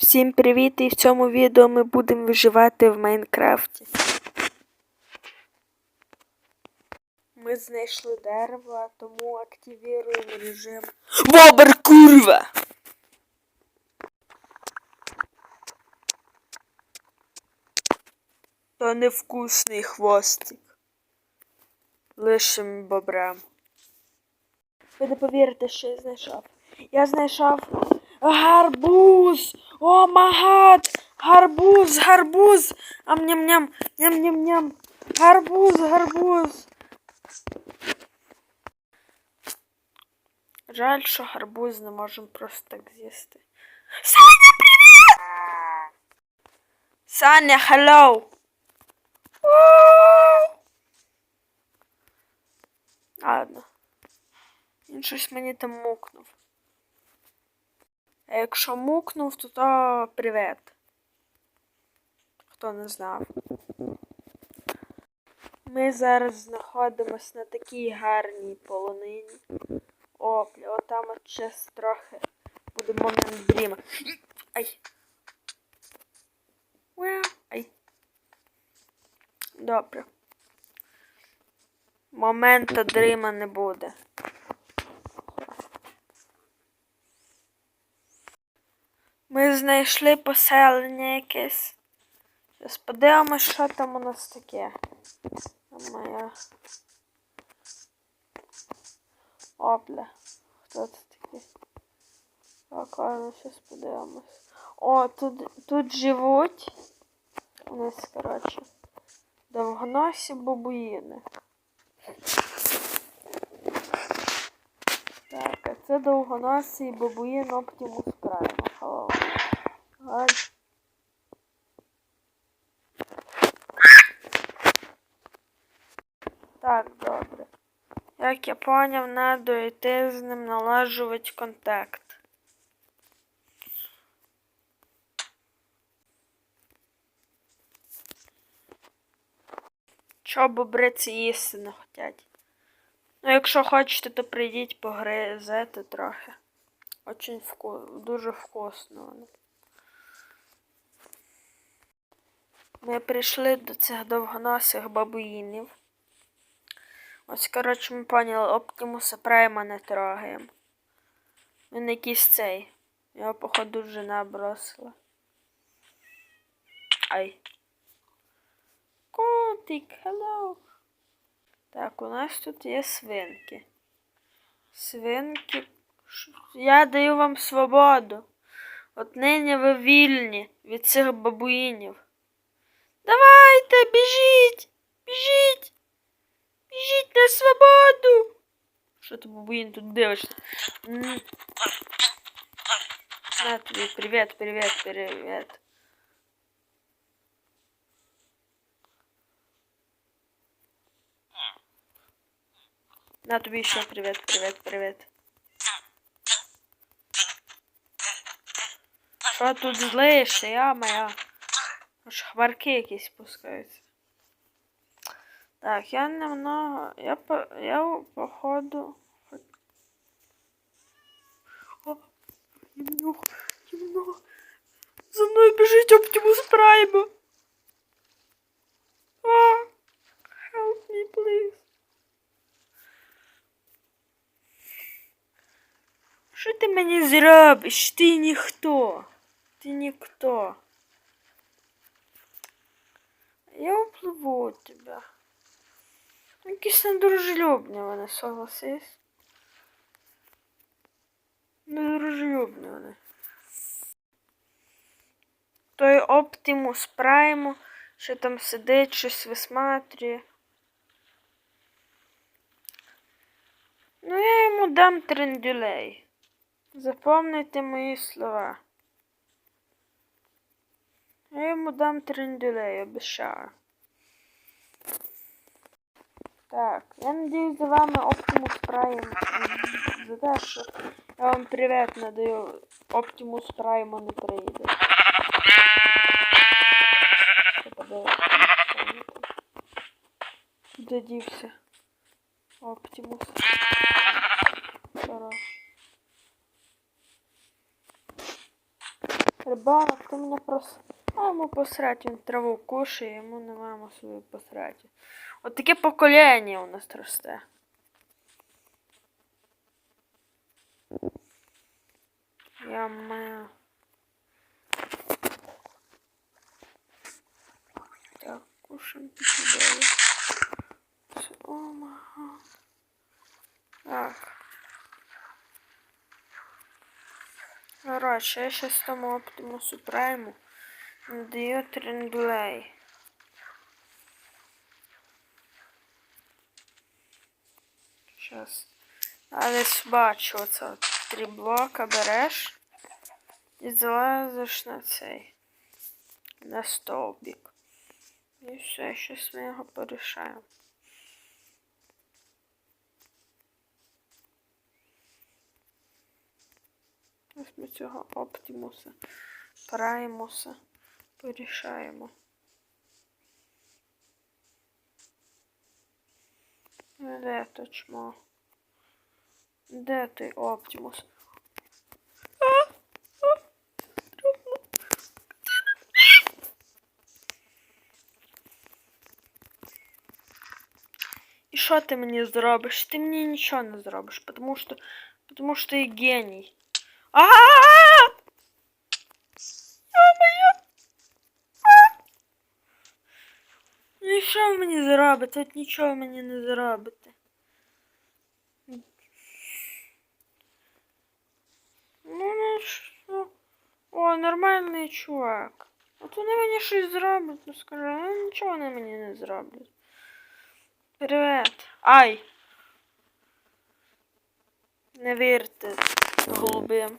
Всім привіт! І в цьому відео ми будемо виживати в Майнкрафті. Ми знайшли дерево, тому активуємо режим. Вобер курва! То невкусний хвостик. Лишим бобрам. Ви не повірите, що я знайшов. Я знайшов гарбуз! О магад! Гарбуз, гарбуз! Ам-ням-ням, ням-ням-ням. Гарбуз, гарбуз. Жаль, що гарбуз не можемо просто так з'їсти. Саня, привіт! Саня, hello! Ладно. Він щось мені там мукнув. А якщо мукнув, то то привіт. Хто не знав. Ми зараз знаходимося на такій гарній полонині. О, отам от щас трохи буде момент дріма. Ай. Ай. Добре. Момента дрима не буде. Знайшли поселення якесь. Подивимось, що там у нас таке. Моя. Опля. Хто це такий? Так, ладно, зараз подивимось. О, тут, тут живуть. У нас, коротше, довгоносі бабуїни. Так, а це довгоносий бабуїн Оптимус Прайм. Так, добре. Як я поняв, надо йти з ним налажувати контакт. Чо бобриці їсти не хотять? Ну, якщо хочете, то прийдіть погризете трохи. Очень вку... дуже вкусно. Ми прийшли до цих довгоносих бабуїнів. Ось, коротше, ми поняли, Оптимуса Прайма не трогаємо. Він якийсь цей. Його, походу, вже набросила. Ай. Котик, hello. Так, у нас тут є свинки. Свинки. Я даю вам свободу. От нині ви вільні від цих бабуїнів. Давайте, біжіть! Біжіть! Біжіть на свободу! Що ти бабуїн тут дивишся? На тобі, привіт, привіт, привіт. На тобі ще привіт, привіт, привіт. Що тут злишся, я моя? Аж хмарки якісь спускаються. Так, я немного. Я по. Я походу. О, темно, темно. За мною біжить Оптимус Прайм. А, help me, please. Що ти мені зробиш? Ти ніхто. Ти ніхто. Я впливу від тебе. Якісь недружелюбні вони, согласись. Недружелюбні вони. Той Оптимус Прайму, що там сидить, щось висматрює. Ну, я йому дам трендюлей. Запомните мої слова. Я йому дам трендюлей, обіцяю. Так, я надіюсь за вами Optimus Prime. За те, що я вам привіт надаю. Optimus Prime не прийде. Куди? Optimus. Хорош. Рибалок, ти мене прос... А йому посрать, він траву кушає, йому маємо свою посрати. От таке покоління у нас росте. Я маю. Так, кушаем чудово. О. Так. Короче, я сейчас тому Оптимусу Прайму даю трендлей. Сейчас. Але бачу оце. Три блока береш і залазиш на цей. На стовбик. І все, щось ми його порішаємо. Ось ми цього Оптимуса, Праймуса порішаємо. Ну, Де то чмо? Де той Оптимус? А! А! Трудно. І що ти мені зробиш? Ти мені нічого не зробиш, тому що, тому що ти геній. А! Ви мені зробите? От нічого мені не зробите. Ну, ну? О, нормальний чувак. От вони мені щось зроблять, ну скажи, ну нічого вони мені не зроблять. Привет. Ай! Не вірте голубим.